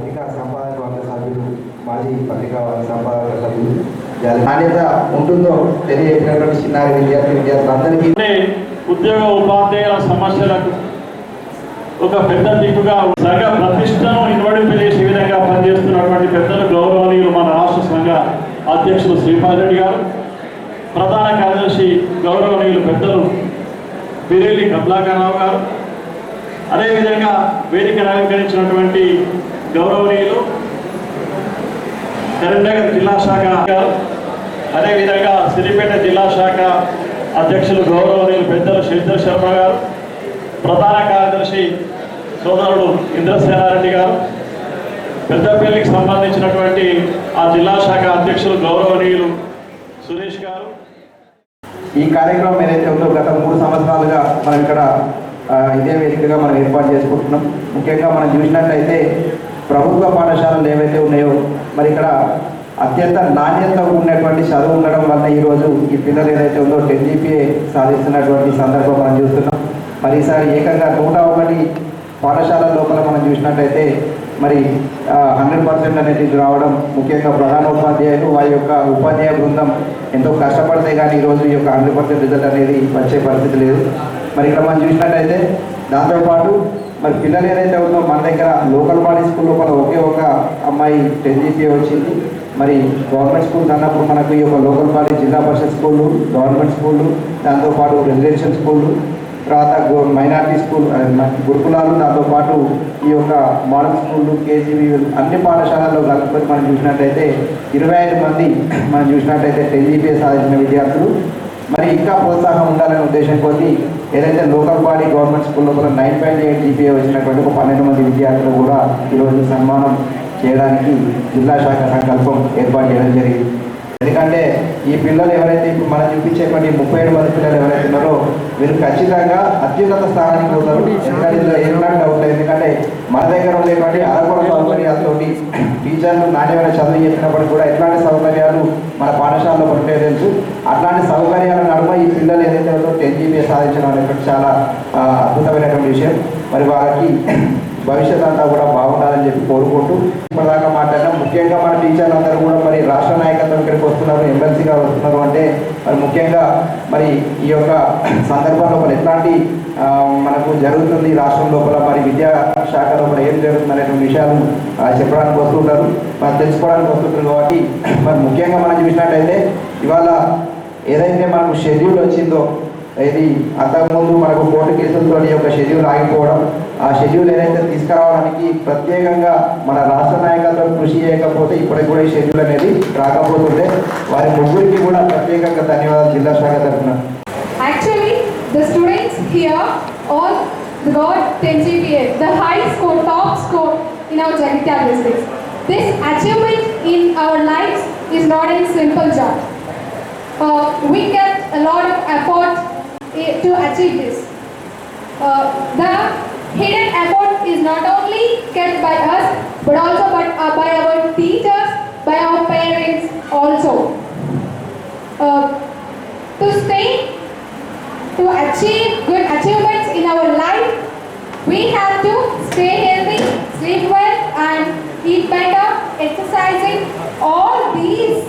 పత్రికా సంపాదక వర్గ సభ్యులు మాజీ పత్రికా వర్గ సంపాదక సభ్యులు. నాణ్యత ఉంటుందో తెలియజేసినటువంటి చిన్నారి విద్యార్థి విద్యార్థులందరికీ ఉద్యోగ ఉపాధ్యాయుల సమస్యలకు ఒక పెద్ద దిక్కుగా సంఘ ప్రతిష్టను ఇన్వడింపజేసే విధంగా పనిచేస్తున్నటువంటి పెద్దలు గౌరవనీయులు మన రాష్ట్ర సంఘ అధ్యక్షులు శ్రీపాల్ రెడ్డి గారు ప్రధాన కార్యదర్శి గౌరవనీయులు పెద్దలు బిరేలి కమలాకరరావు గారు. అదేవిధంగా వేదిక అలంకరించినటువంటి గౌరవనీయులు కరీంనగర్ జిల్లా శాఖ అదేవిధంగా సిరిపేట జిల్లా శాఖ అధ్యక్షులు గౌరవనీయులు పెద్దలు శ్రీధర్ శర్మ గారు ప్రధాన కార్యదర్శి సోదరుడు ఇంద్రసేనారెడ్డి గారు పెద్దపల్లికి సంబంధించినటువంటి ఆ జిల్లా శాఖ అధ్యక్షులు గౌరవనీయులు సురేష్ గారు. ఈ కార్యక్రమం ఏదైతే ఉందో గత మూడు సంవత్సరాలుగా మనం ఇక్కడ ఇదే వేదికగా మనం ఏర్పాటు చేసుకుంటున్నాం. ముఖ్యంగా మనం చూసినట్లయితే ప్రభుత్వ పాఠశాలలు ఏవైతే ఉన్నాయో మరి ఇక్కడ అత్యంత నాణ్యత ఉన్నటువంటి చదువు ఉండడం వల్ల ఈరోజు ఈ పిల్లలు ఏదైతే ఉందో టెన్ జీపీఏ సాధిస్తున్నటువంటి సందర్భం మనం చూస్తున్నాం. మరి ఈసారి ఏకంగా నూట ఒకటి పాఠశాల లోపల మనం చూసినట్టయితే మరి హండ్రెడ్ పర్సెంట్ అనేది రావడం ముఖ్యంగా ప్రధాన ఉపాధ్యాయులు వారి యొక్క ఉపాధ్యాయ బృందం ఎంతో కష్టపడితే కానీ ఈరోజు ఈ యొక్క హండ్రెడ్ పర్సెంట్ రిజల్ట్ అనేది వచ్చే పరిస్థితి లేదు. మరి ఇక్కడ మనం చూసినట్టయితే దాంతోపాటు మరి పిల్లలు ఏదైతే ఉందో మన దగ్గర లోకల్ బాడీ స్కూల్ లోపల ఒకే ఒక అమ్మాయి టెన్ జీపీఏ వచ్చింది. మరి గవర్నమెంట్ స్కూల్స్ అన్నప్పుడు మనకు ఈ యొక్క లోకల్ బాడీ జిల్లా పరిషత్ స్కూళ్ళు గవర్నమెంట్ స్కూళ్ళు దాంతోపాటు రెసిడెన్షియల్ స్కూళ్ళు తర్వాత గో- స్కూల్ గురుకులాలు దాంతోపాటు ఈ యొక్క మోడల్ స్కూళ్ళు కేజీబీ అన్ని పాఠశాలల్లో కలుపుకొని మనం చూసినట్టయితే ఇరవై ఐదు మంది మనం చూసినట్టయితే టెన్ జీపీఏ సాధించిన విద్యార్థులు. మరి ఇంకా ప్రోత్సాహం ఉండాలనే ఉద్దేశం కొద్దీ ఏదైతే లోకల్ బాడీ గవర్నమెంట్ స్కూల్లో కూడా నైన్ పాయింట్ ఎయిట్ జీపీఏ వచ్చినటువంటి ఒక పన్నెండు మంది విద్యార్థులు కూడా ఈరోజు సన్మానం చేయడానికి జిల్లా శాఖ సంకల్పం ఏర్పాటు చేయడం జరిగింది. ఎందుకంటే ఈ పిల్లలు ఎవరైతే ఇప్పుడు మనం చూపించేటువంటి ముప్పై ఏడు మంది పిల్లలు ఎవరైతే ఉన్నారో వీరు ఖచ్చితంగా అత్యున్నత స్థానానికి పోతారు. ఎందుకంటే ఇందులో ఏమన్నా డౌట్ లేదు. ఎందుకంటే మన దగ్గర ఉండేటువంటి అరకొర సౌకర్యాలతోటి టీచర్లు నాణ్యమైన చదువు చెప్పినప్పుడు కూడా ఎట్లాంటి సౌకర్యాలు మన పాఠశాలలో ఉంటే తెలుసు అట్లాంటి సౌకర్యాల నడుమ ఈ పిల్లలు ఏదైతే విజయం సాధించడం అనేటువంటి చాలా అద్భుతమైనటువంటి విషయం. మరి వారికి భవిష్యత్ అంతా కూడా బాగుండాలని చెప్పి కోరుకుంటూ ఇప్పటిదాకా మాట్లాడినా. ముఖ్యంగా మన టీచర్లు అందరూ కూడా మరి రాష్ట్ర నాయకత్వం ఇక్కడికి వస్తున్నారు ఎమ్మెల్సీగా వస్తున్నారు అంటే మరి ముఖ్యంగా మరి ఈ యొక్క సందర్భంలో మరి ఎట్లాంటి మనకు జరుగుతుంది రాష్ట్రం లోపల మరి విద్యా శాఖ లోపల ఏం జరుగుతుంది అనేటువంటి విషయాలు చెప్పడానికి వస్తుంటారు. మరి తెలుసుకోవడానికి వస్తుంటారు కాబట్టి మరి ముఖ్యంగా మనం చూసినట్టయితే ఇవాళ ఏదైతే మనకు షెడ్యూల్ వచ్చిందో ఇది అంతకుముందు మనకు కోర్టు కేసులతో యొక్క షెడ్యూల్ ఆగిపోవడం ఆ షెడ్యూల్ ఏదైతే తీసుకురావడానికి ప్రత్యేకంగా మన రాష్ట్ర నాయకత్వం కృషి చేయకపోతే ఇప్పటికి కూడా ఈ షెడ్యూల్ అనేది రాకపోతుంటే వారి ముగ్గురికి కూడా ప్రత్యేకంగా ధన్యవాదాలు జిల్లా శాఖ తరఫున actually the students here all the God 10 GPA, the high score, top score in our Jagitial districts. This achievement in our lives is not a simple job. Uh, we get a lot of effort to achieve this. Uh, the hidden effort is not only kept by us, but also by, uh, by our teachers, by our parents also. Uh, to stay to achieve good achievements in our life, we have to stay healthy, sleep well, and eat better, exercising. All these,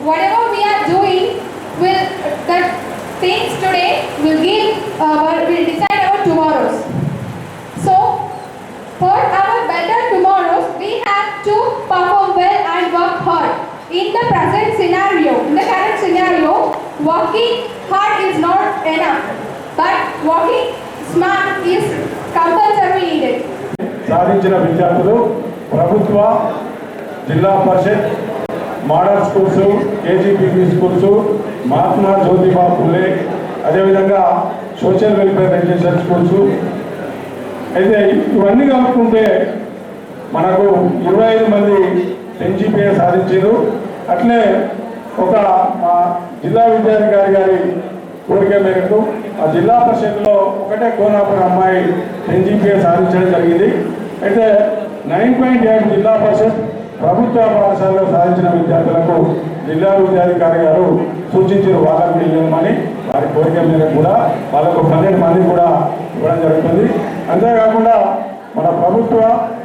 whatever we are doing, will that things today will give our will decide our tomorrows. So, for our better tomorrows, we have to perform well and work hard. In the present scenario, in the current scenario, working hard is not enough, but working smart is compulsory needed. సాధించిన విద్యార్థులు ప్రభుత్వ Zilla Parishad model schools KGBV schools Mahatma Jyotiba Phule అదేవిధంగా social welfare residential schools అయితే ఇవన్నీ కలుపుకుంటే మనకు ఇరవై ఐదు మంది ఎన్జిపిఏ సాధించారు అట్లే ఒక మా జిల్లా విద్యాధికారి గారి కోరిక మేరకు ఆ జిల్లా పరిషత్లో ఒకటే కోనాపురం అమ్మాయి ఎన్జిపిఏ సాధించడం జరిగింది. అయితే నైన్ పాయింట్ ఎయిట్ జిల్లా పరిషత్ ప్రభుత్వ పాఠశాలలో సాధించిన విద్యార్థులకు జిల్లా విద్యాధికారి గారు సూచించిన వాళ్ళకు వెళ్ళమని వారి కోరిక మీద కూడా వాళ్ళకు పన్నెండు మంది కూడా ఇవ్వడం జరుగుతుంది. అంతేకాకుండా మన ప్రభుత్వ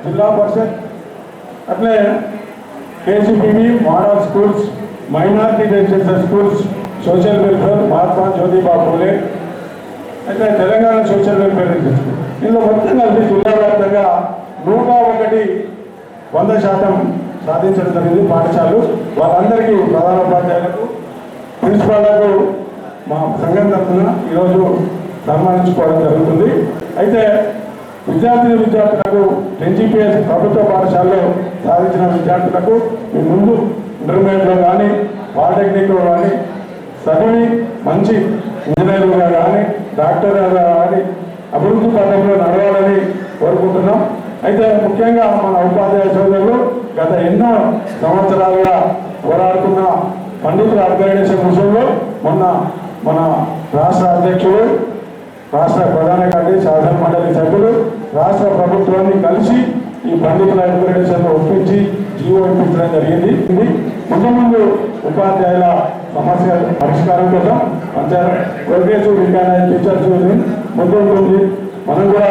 జిల్లా పరిషత్ అట్లే KGBV model schools minority residential schools social welfare Mahatma Jyotiba Phule అయితే తెలంగాణ సోషల్ వెల్ఫేర్ ఇండస్ట్రీ. ఇందులో మొత్తం కలిపి జిల్లా వ్యాప్తంగా నూట ఒకటి వంద శాతం సాధించడం జరిగింది పాఠశాలలు. వాళ్ళందరికీ ప్రధానోపాధ్యాయులకు ప్రిన్సిపాళ్ళకు మా సంఘం తరఫున ఈరోజు సన్మానించుకోవడం జరుగుతుంది. అయితే విద్యార్థి విద్యార్థులకు ఎన్జీపీఎస్ ప్రభుత్వ పాఠశాలలో సాధించిన విద్యార్థులకు ముందు ఇంటర్మీడియట్లో కానీ పాలిటెక్నిక్లో కానీ చదివి మంచి ఇంజనీర్లుగా కానీ డాక్టర్గా కానీ అభివృద్ధి పథంలో నడవాలని కోరుకుంటున్నాం. అయితే ముఖ్యంగా మన ఉపాధ్యాయ సోదరులు గత ఎన్నో సంవత్సరాలుగా పోరాడుతున్న పండితుల అర్గనైజేషన్ విషయంలో మొన్న మన రాష్ట్ర అధ్యక్షుడు రాష్ట్ర ప్రధాన కార్యదర్శి శాసన మండలి సభ్యులు రాష్ట్ర ప్రభుత్వాన్ని కలిసి ఈ పండితుల ఆర్గనైజేషన్ ఒప్పించి జీవో ఇప్పించడం జరిగింది. ఇది ముందు ముందు ఉపాధ్యాయుల సమస్య పరిష్కారం కోసం పంచాయత్ ప్రోగ్రెసివ్ రికార్డ్ టీచర్స్ ముందు ఉంటుంది మనం కూడా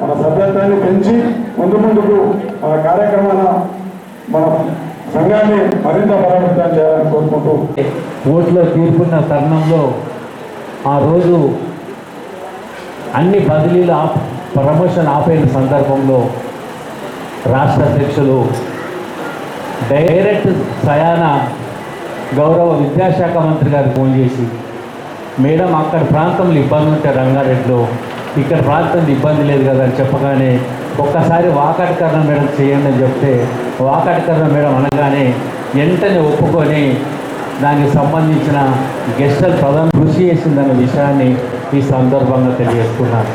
మన సభ్యత్వాన్ని పెంచి ముందు ముందుకు మన కార్యక్రమాల మన సంఘాన్ని మరింత బలోపేతం చేయాలని కోరుకుంటూ ఓట్లో తీర్పున్న తరుణంలో ఆ రోజు అన్ని బదిలీలు ఆప్ ప్రమోషన్ ఆపైన సందర్భంలో రాష్ట్ర అధ్యక్షులు డైరెక్ట్ సయాన గౌరవ విద్యాశాఖ మంత్రి గారికి ఫోన్ చేసి మేడం అక్కడ ప్రాంతంలో ఇబ్బంది ఉంటే రంగారెడ్డిలో ఇక్కడ ప్రాంతం ఇబ్బంది లేదు కదా అని చెప్పగానే ఒక్కసారి వాకటికరణ మేడం చేయండి అని చెప్తే వాకటికరణ మేడం అనగానే వెంటనే ఒప్పుకొని దానికి సంబంధించిన గెస్టల్ ప్రధాన కృషి చేసిందన్న విషయాన్ని ఈ సందర్భంగా తెలియజేస్తున్నాను.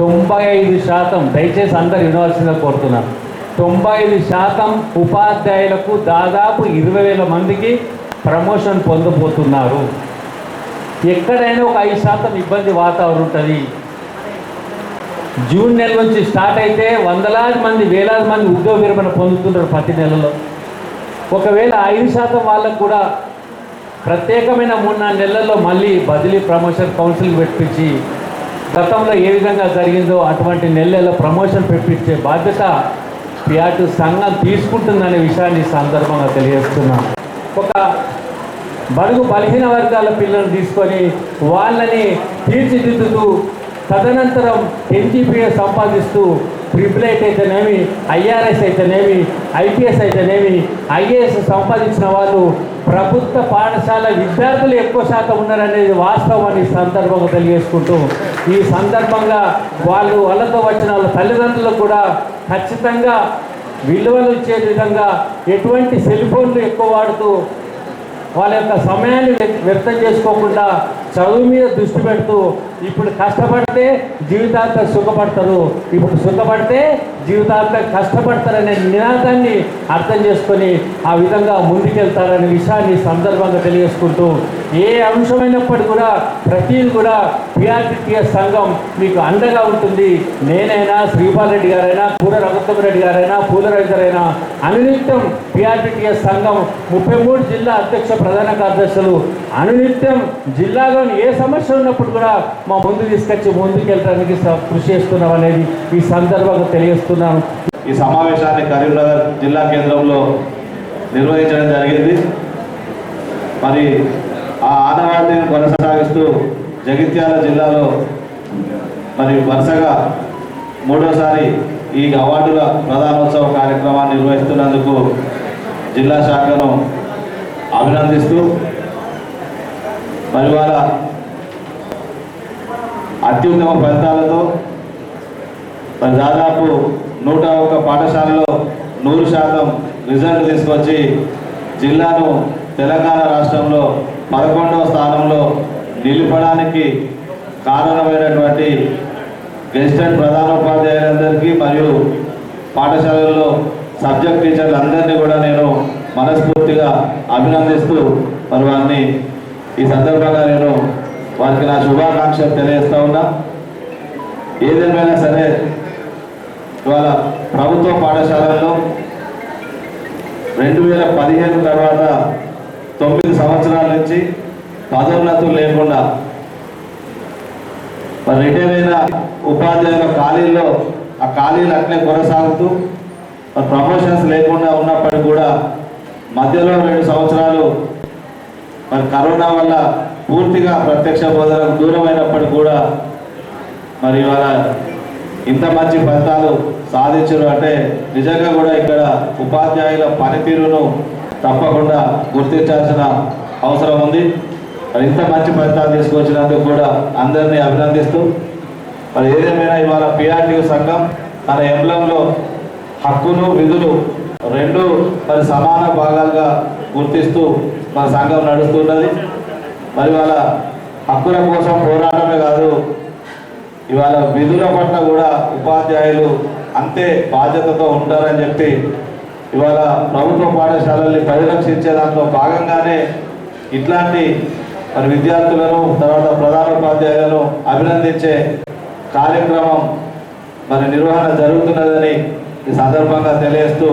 తొంభై ఐదు శాతం దయచేసి అందరు యూనివర్సిటీలో కోరుతున్నాను. తొంభై ఐదు శాతం ఉపాధ్యాయులకు దాదాపు ఇరవై వేల మందికి ప్రమోషన్ పొందబోతున్నారు. ఎక్కడైనా ఒక ఐదు శాతం ఇబ్బంది వాతావరణం ఉంటుంది. జూన్ నెల నుంచి స్టార్ట్ అయితే వందలాది మంది వేలాది మంది ఉద్యోగ విరమణ పొందుతున్నారు ప్రతి నెలలో. ఒకవేళ ఐదు శాతం వాళ్ళకు కూడా ప్రత్యేకమైన మూడు నాలుగు నెలల్లో మళ్ళీ బదిలీ ప్రమోషన్ కౌన్సిల్ పెట్టించి గతంలో ఏ విధంగా జరిగిందో అటువంటి నెలల ప్రమోషన్ పెట్టించే బాధ్యత పిఆర్టీ సంఘం తీసుకుంటుందనే విషయాన్ని సందర్భంగా తెలియజేస్తున్నాను ఒక బడుగు బలహీన వర్గాల పిల్లలు తీసుకొని వాళ్ళని తీర్చిదిద్దుతూ తదనంతరం ఎన్జీపీఏ సంపాదిస్తూ ట్రిపుల్ ఐట్ అయితేనేమి ఐఆర్ఎస్ అయితేనేమి ఐపీఎస్ అయితేనేమి ఐఏఎస్ సంపాదించిన వాళ్ళు ప్రభుత్వ పాఠశాల విద్యార్థులు ఎక్కువ శాతం ఉన్నారనేది వాస్తవం అని సందర్భంగా తెలియజేసుకుంటూ ఈ సందర్భంగా వాళ్ళు వాళ్ళతో వచ్చిన వాళ్ళ తల్లిదండ్రులకు కూడా ఖచ్చితంగా విలువలు ఇచ్చే విధంగా ఎటువంటి సెల్ ఫోన్లు ఎక్కువ వాడుతూ వాళ్ళ యొక్క సమయాన్ని వ్యక్తం వ్యర్థం చేసుకోకుండా చదువు మీద దృష్టి పెడుతూ ఇప్పుడు కష్టపడితే జీవితాంతం సుఖపడతారు. ఇప్పుడు సుఖపడితే జీవితాంతం కష్టపడతారనే నినాదాన్ని అర్థం చేసుకొని ఆ విధంగా ముందుకెళ్తారనే విషయాన్ని ఈ సందర్భంగా తెలియజేసుకుంటూ ఏ అంశమైనప్పటికీ కూడా ప్రతిది కూడా పిఆర్టీటీఎస్ సంఘం మీకు అండగా ఉంటుంది. నేనైనా శ్రీపాల్ రెడ్డి గారైనా పూల రఘుత్తమరెడ్డి గారైనా పూల రైతులైనా అనునిత్యం పిఆర్టీటీఎస్ సంఘం ముప్పై మూడు జిల్లా అధ్యక్ష ప్రధాన కార్యదర్శులు అనునిత్యం జిల్లాలోని ఏ సమస్య ఉన్నప్పుడు కూడా మా ముందు తీసుకొచ్చి ముందుకెళ్ళడానికి కృషి చేస్తున్నాం అనేది ఈ సందర్భంగా తెలియజేస్తున్నాను ఈ సమావేశాన్ని కరీంనగర్ జిల్లా కేంద్రంలో నిర్వహించడం జరిగింది. మరి ఆ ఆనవాయితీని కొనసాగిస్తూ జగిత్యాల జిల్లాలో మరి వరుసగా మూడోసారి ఈ అవార్డుల ప్రధానోత్సవ కార్యక్రమాన్ని నిర్వహిస్తున్నందుకు జిల్లా శాఖను అభినందిస్తూ మరి వాళ్ళ అత్యుత్తమ ఫలితాలతో మరి దాదాపు నూట ఒక్క పాఠశాలలో నూరు శాతం రిజల్ట్ తీసుకొచ్చి జిల్లాను తెలంగాణ రాష్ట్రంలో పదకొండవ స్థానంలో నిలపడానికి కారణమైనటువంటి గెస్టెడ్ ప్రధానోపాధ్యాయులందరికీ మరియు పాఠశాలల్లో సబ్జెక్ట్ టీచర్లందరినీ కూడా నేను మనస్ఫూర్తిగా అభినందిస్తూ మరి వారిని ఈ సందర్భంగా నేను వారికి నా శుభాకాంక్షలు తెలియజేస్తా ఉన్నా. ఏదేమైనా సరే ఇవాళ ప్రభుత్వ పాఠశాలల్లో రెండు వేల పదిహేను తర్వాత తొమ్మిది సంవత్సరాల నుంచి పదోన్నతులు లేకుండా మరి రిటైర్ అయిన ఉపాధ్యాయుల ఖాళీల్లో ఆ ఖాళీలు అట్లే కొనసాగుతూ ప్రమోషన్స్ లేకుండా ఉన్నప్పటికీ కూడా మధ్యలో రెండు సంవత్సరాలు మరి కరోనా వల్ల పూర్తిగా ప్రత్యక్ష బోధనకు దూరమైనప్పటికీ కూడా మరి ఇవాళ ఇంత మంచి ఫలితాలు సాధించరు అంటే నిజంగా కూడా ఇక్కడ ఉపాధ్యాయుల పనితీరును తప్పకుండా గుర్తించాల్సిన అవసరం ఉంది. మరి ఇంత మంచి ఫలితాలు తీసుకొచ్చినందుకు కూడా అందరినీ అభినందిస్తూ మరి ఏదేమైనా ఇవాళ పిఆర్టీ సంఘం తన ఎంబ్లంలో హక్కులు విధులు రెండు మరి సమాన భాగాలుగా గుర్తిస్తూ మన సంఘం నడుస్తున్నది. మరి వాళ్ళ హక్కుల కోసం పోరాటమే కాదు ఇవాళ విధుల పట్ల కూడా ఉపాధ్యాయులు అంతే బాధ్యతతో ఉంటారని చెప్పి ఇవాళ ప్రభుత్వ పాఠశాలల్ని పరిరక్షించే దాంట్లో భాగంగానే ఇట్లాంటి మరి విద్యార్థులను తర్వాత ప్రధాన ఉపాధ్యాయులను అభినందించే కార్యక్రమం మరి నిర్వహణ జరుగుతున్నదని ఈ సందర్భంగా తెలియజేస్తూ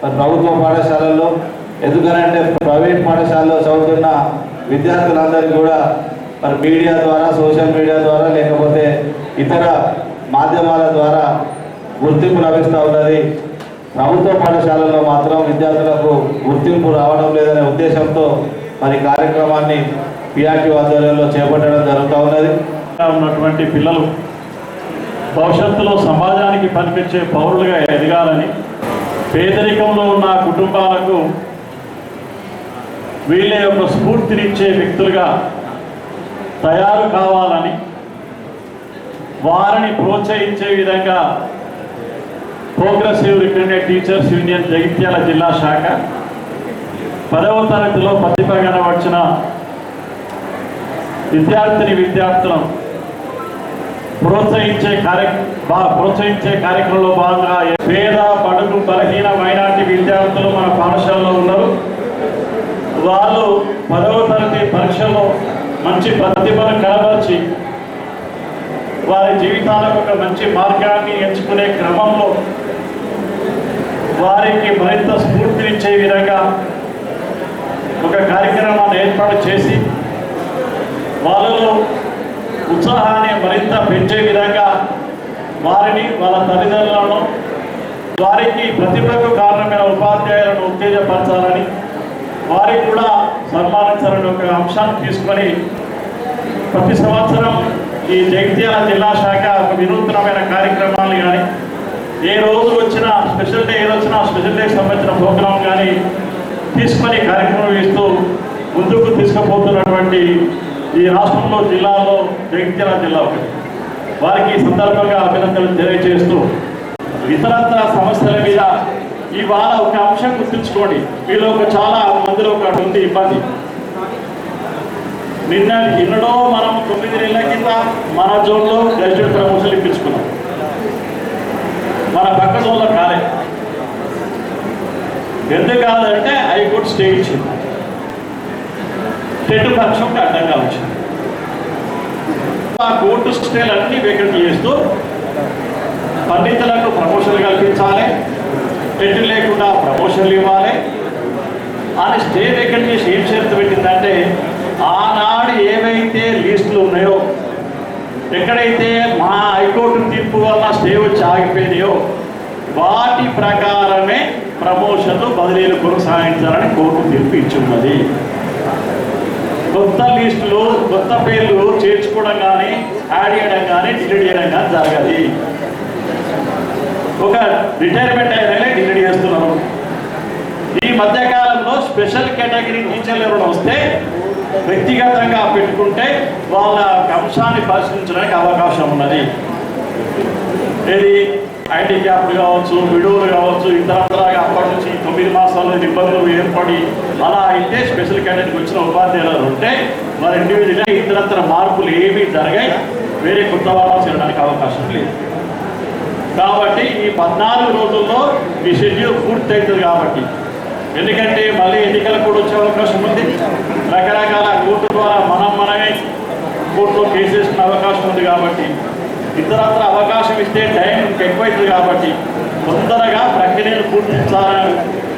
మరి ప్రభుత్వ పాఠశాలల్లో ఎందుకనంటే ప్రైవేట్ పాఠశాలలో చదువుతున్న విద్యార్థులందరికీ కూడా మరి మీడియా ద్వారా సోషల్ మీడియా ద్వారా లేకపోతే ఇతర మాధ్యమాల ద్వారా గుర్తింపు లభిస్తూ ఉన్నది. ప్రభుత్వ పాఠశాలల్లో మాత్రం విద్యార్థులకు గుర్తింపు రావడం లేదనే ఉద్దేశంతో మరి కార్యక్రమాన్ని పిఆర్టీ ఆధ్వర్యంలో చేపట్టడం జరుగుతూ ఉన్నది. ఉన్నటువంటి పిల్లలు భవిష్యత్తులో సమాజానికి పనిపించే పౌరులుగా ఎదగాలని పేదరికంలో ఉన్న కుటుంబాలకు వీళ్ళ యొక్క స్ఫూర్తినిచ్చే వ్యక్తులుగా తయారు కావాలని వారిని ప్రోత్సహించే విధంగా progressive returned teachers union Jagtial జిల్లా శాఖ పదవ తరగతిలో ప్రతిభ కనబడిన విద్యార్థిని విద్యార్థులను ప్రోత్సహించే కార్య ప్రోత్సహించే కార్యక్రమంలో భాగంగా పేద బడుగు బలహీన మైనార్టీ విద్యార్థులు మన పాఠశాలలో ఉన్నారు. వాళ్ళు పదవ తరగతి పరీక్షలో మంచి ప్రతిభను కనబరిచి వారి జీవితాలకు ఒక మంచి మార్గాన్ని ఎంచుకునే క్రమంలో వారికి మరింత స్ఫూర్తినిచ్చే విధంగా ఒక కార్యక్రమాన్ని ఏర్పాటు చేసి వాళ్ళలో ఉత్సాహాన్ని మరింత పెంచే విధంగా వారిని వాళ్ళ తల్లిదండ్రులను వారికి ప్రతిభకు కారణమైన ఉపాధ్యాయులను ఉత్తేజపరచాలని వారికి కూడా సన్మానించాలని ఒక అంశాన్ని తీసుకొని ప్రతి సంవత్సరం ఈ జగిత్యాల జిల్లా శాఖ ఒక వినూత్నమైన కార్యక్రమాలు కానీ ఏ రోజు వచ్చినా స్పెషల్ డే ఏ రోజు వచ్చినా స్పెషల్ డేకి సంబంధించిన ప్రోగ్రాం కానీ తీసుకొని కార్యక్రమం ఇస్తూ ముందుకు తీసుకుపోతున్నటువంటి ఈ రాష్ట్రంలో జిల్లాలో జగిత్యాల జిల్లా ఒకటి. వారికి సందర్భంగా అభినందనలు తెలియజేస్తూ ఇతరత్ర సమస్యల మీద ఇవాళ ఒక అంశం గుర్తుంచుకోండి. మీలో ఒక చాలా మందిలో ఒకటి ఉంది ఇబ్బంది. నిన్న ఎన్నడో మనం తొమ్మిది నెలల కింద మన జోన్లో గ్రాడ్యుయేట్ ప్రమోషన్ ఇప్పించుకున్నాం. మన పక్క జోన్లో కాలే. ఎందుకు కాదంటే హైకోర్టు స్టే ఇచ్చింది. టెట్ పక్షంకి అడ్డంగా వచ్చింది. ఆ కోర్టు స్టేలన్నీ వేకెంట్ చేస్తూ పండితులకు ప్రమోషన్లు కల్పించాలి. పెట్టు లేకుండా ప్రమోషన్లు ఇవ్వాలి. అని స్టే వేకెంట్ చేసి ఏం షరతు పెట్టిందంటే ఆనాడు ఏవైతే లిస్టులు ఉన్నాయో ఎక్కడైతే మా హైకోర్టు తీర్పు వల్ల స్టే వచ్చి ఆగిపోయినాయో వాటి ప్రకారమే ప్రమోషన్లు బదిలీలు కొనసాగించాలని కోర్టు తీర్పు ఇచ్చున్నది. కొత్త లిస్టులు కొత్త పేర్లు చేర్చుకోవడం కానీ యాడ్ చేయడం కానీ డిలీట్ చేయడం కానీ జరగదు. ఒక రిటైర్మెంట్ అయినా డిగ్రీ చేస్తున్నారు ఈ మధ్యకాలంలో స్పెషల్ కేటగిరీ టీచర్లు ఎవరైనా వస్తే వ్యక్తిగతంగా పెట్టుకుంటే వాళ్ళ అంశాన్ని పరిశీలించడానికి అవకాశం ఉన్నది. ఏది? ఐటీ క్యాప్లు కావచ్చు విడోలు కావచ్చు ఇతరత్రాగా అప్పటి నుంచి తొమ్మిది మాసాలు ఇబ్బందులు ఏర్పడి అలా అయితే స్పెషల్ కేటగిరీకి వచ్చిన ఉపాధ్యాయులు ఉంటే వారి ఇండివిజువల్గా ఇతరత్ర మార్పులు ఏమీ జరగాయి వేరే కొత్త వాళ్ళు చేరడానికి అవకాశం లేదు. కాబట్టి ఈ పద్నాలుగు రోజుల్లో మీ షెడ్యూల్ పూర్తి అవుతుంది కాబట్టి. ఎందుకంటే మళ్ళీ ఎన్నికలకు కూడా వచ్చే అవకాశం ఉంది. రకరకాల కోర్టు ద్వారా మనం మనమే కోర్టులో కేసు అవకాశం ఉంది కాబట్టి. ఇతరత్ర అవకాశం ఇస్తే టైం ఎక్కువైతుంది కాబట్టి తొందరగా ప్రక్రియను పూర్తించాలని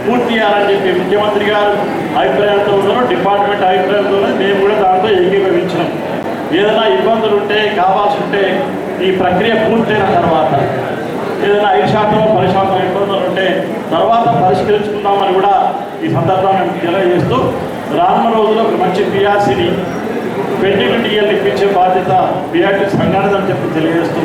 పూర్తి చేయాలని చెప్పి ముఖ్యమంత్రి గారు అభిప్రాయంతో ఉన్నారు. డిపార్ట్మెంట్ అభిప్రాయంతో మేము కూడా దాంతో ఏకీభవించినాం. ఏదైనా ఇబ్బందులు ఉంటే కావాల్సి ఉంటే ఈ ప్రక్రియ పూర్తయిన తర్వాత ఏదైనా ఐదు శాతం పది శాతం ఇబ్బందులు ఉంటే తర్వాత పరిష్కరించుకుందామని కూడా ఈ సందర్భాన్ని తెలియజేస్తూ రానున్న రోజుల్లో ఒక మంచి పిఆర్సీని పెండింగ్ టీఎల్ ఇప్పించే బాధ్యత బీఆర్టీ సంఘానిదని చెప్పి తెలియజేస్తూ